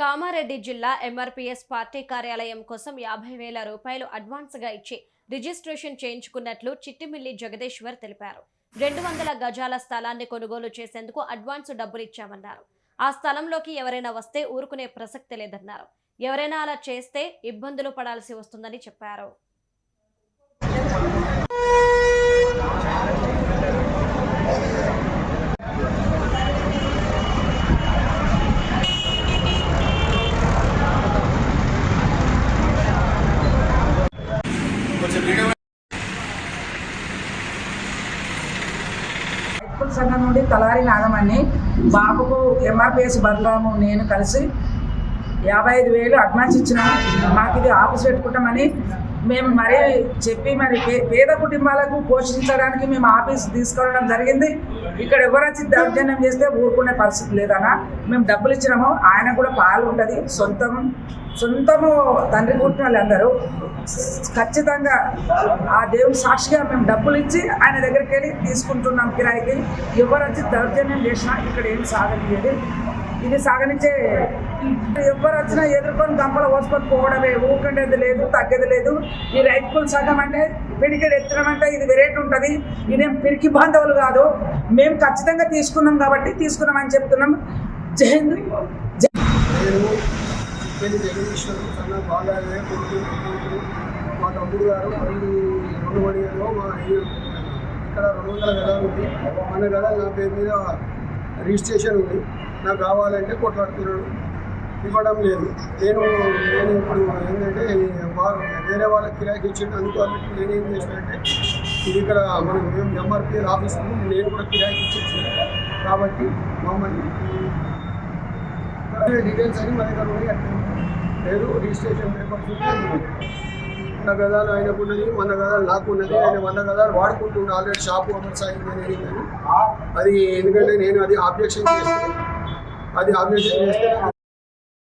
కామారెడ్డి జిల్లా MRPS party కార్యాలయం కోసం యాభై వేల రూపాయలు అడ్వాన్స్గా ఇచ్చి రిజిస్ట్రేషన్ చేయించుకున్నట్లు చిట్టిమిల్లి జగదీశ్వర్ తెలిపారు. రెండు వందల గజాల స్థలాన్ని కొనుగోలు చేసేందుకు అడ్వాన్స్ డబ్బులు ఇచ్చామన్నారు. ఆ స్థలంలోకి ఎవరైనా వస్తే ఊరుకునే ప్రసక్తి లేదన్నారు. ఎవరైనా అలా చేస్తే ఇబ్బందులు పడాల్సి వస్తుందని చెప్పారు. రైతుల సంఘం నుండి తలారి నాగమణి బాబుకు ఎంఆర్పిఎస్ బలరాము నేను కలిసి యాభై ఐదు వేలు అడ్వాన్స్ ఇచ్చిన మాకు ఇది ఆఫీస్ పెట్టుకుంటామని మేము మరీ చెప్పి మరి పే- పేద కుటుంబాలకు పోషించడానికి మేము ఆఫీస్ తీసుకోవడం జరిగింది. ఇక్కడ ఎవరు దౌర్జన్యం చేస్తే ఊరుకునే పరిస్థితి లేదన్నా. మేము డబ్బులు ఇచ్చినాము ఆయన కూడా పాలు ఉంటుంది సొంతం సొంతము తండ్రి పుట్టిన వాళ్ళందరూ ఖచ్చితంగా ఆ దేవుని సాక్షిగా మేము డబ్బులు ఇచ్చి ఆయన దగ్గరికి వెళ్ళి తీసుకుంటున్నాం కిరాయికి. ఎవరు వచ్చి దౌర్జన్యం చేసినా ఇక్కడ ఏం సాగనియదు ఇది సాగనిచ్చే ఎవరు వచ్చినా ఎదుర్కొని గంపలు పోసుకొని పోవడమే ఊకండేది లేదు తగ్గేది లేదు. ఈ రైతుల సగం అంటే పిడికెడు ఎత్తడం అంటే ఇది వెరైటీ ఉంటుంది. ఇదేం పిరికి బాంధవులు కాదు. మేము ఖచ్చితంగా తీసుకున్నాం కాబట్టి తీసుకున్నామని చెప్తున్నాం. జై హింద్. జై మా తమ్ముడు గారు మళ్ళీ రెండు వడియలో మా అయ్య ఇక్కడ రెండు వందల గదాలు ఉంది మన గదాలు నా పేరు మీద రిజిస్ట్రేషన్ ఉంది. నాకు కావాలంటే కొట్లాడుతున్నాడు. ఇవ్వడం లేదు. నేను నేను ఇప్పుడు ఏంటంటే వా- వేరే వాళ్ళకి కిరాయికి ఇచ్చిండు. నేను నేనేం చేసినంటే ఇది ఇక్కడ మనం మేము ఎంఆర్పిఎల్ ఆఫీస్ ఉంది. నేను కూడా కిరాయికి ఇచ్చేసాను. కాబట్టి మమ్మల్ని డీటెయిల్స్ అని మన దగ్గర ఉన్నాయి. అట్లా లేదు రిజిస్ట్రేషన్ పేపర్స్ వంద గదాలు ఆయనకు ఉన్నది వంద గదాలు నాకు ఉన్నది ఆయన వంద గదాలు వాడుకుంటుండే ఆల్రెడీ షాపు అమర్ సాయి అది ఎందుకంటే నేను అది ఆబ్జెక్షన్ చేస్తాను అది ఆబ్జెక్షన్ చేస్తే